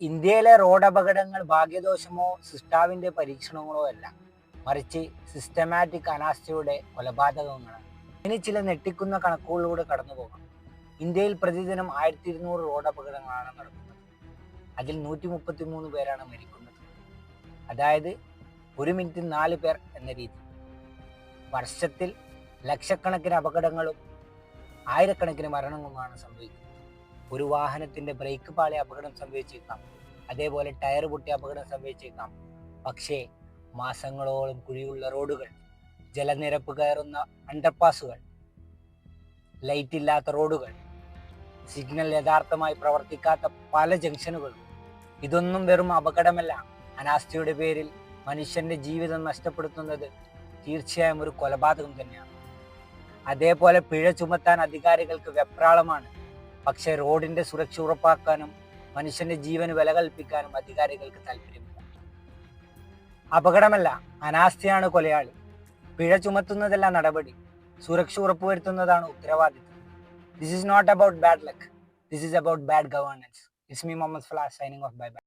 ഇന്ത്യയിലെ റോഡ് അപകടങ്ങൾ ഭാഗ്യദോഷമോ സിസ്റ്റാവിന്റെ പരീക്ഷണങ്ങളോ അല്ല. മറിച്ച് സിസ്റ്റമാറ്റിക് അനാസ്ഥയുടെ കൊലപാതകങ്ങളാണ്. ഇനി ചില ഞെട്ടിക്കുന്ന കണക്കുകളിലൂടെ കടന്നു ഇന്ത്യയിൽ പ്രതിദിനം ആയിരത്തി ഇരുന്നൂറ് റോഡ് അപകടങ്ങളാണ് നടക്കുന്നത്. അതിൽ നൂറ്റി മുപ്പത്തി മൂന്ന് പേരാണ് മരിക്കുന്നത്. അതായത് ഒരു മിനിറ്റിൽ നാല് പേർ എന്ന രീതി. വർഷത്തിൽ ലക്ഷക്കണക്കിന് അപകടങ്ങളും ആയിരക്കണക്കിന് മരണങ്ങളുമാണ് സംഭവിക്കുന്നത്. ഒരു വാഹനത്തിന്റെ ബ്രേക്ക് പാളി അപകടം സംഭവിച്ചേക്കാം. അതേപോലെ ടയർ പൊട്ടി അപകടം സംഭവിച്ചേക്കാം. പക്ഷേ മാസങ്ങളോളം കുഴിയുള്ള റോഡുകൾ ജലനിരപ്പ് കയറുന്ന അണ്ടർപാസുകൾ ലൈറ്റ് ഇല്ലാത്ത റോഡുകൾ സിഗ്നൽ യഥാർത്ഥമായി പ്രവർത്തിക്കാത്ത പല ജംഗ്ഷനുകളും ഇതൊന്നും വെറും അപകടമല്ല. അനാസ്ഥയുടെ പേരിൽ മനുഷ്യന്റെ ജീവിതം നഷ്ടപ്പെടുത്തുന്നത് തീർച്ചയായും ഒരു കൊലപാതകം തന്നെയാണ്. അതേപോലെ പിഴ ചുമത്താൻ അധികാരികൾക്ക് വെപ്രാളമാണ്. പക്ഷേ റോഡിന്റെ സുരക്ഷ ഉറപ്പാക്കാനും മനുഷ്യന്റെ ജീവന് വില കൽപ്പിക്കാനും അധികാരികൾക്ക് താല്പര്യമില്ല. അപകടമല്ല അനാസ്ഥയാണ് കൊലയാളി. പിഴ ചുമത്തുന്നതല്ല നടപടി. സുരക്ഷ ഉറപ്പുവരുത്തുന്നതാണ് ഉത്തരവാദിത്വം this is not about bad luck this is about bad governance it's me Muhammad Falas signing off bye bye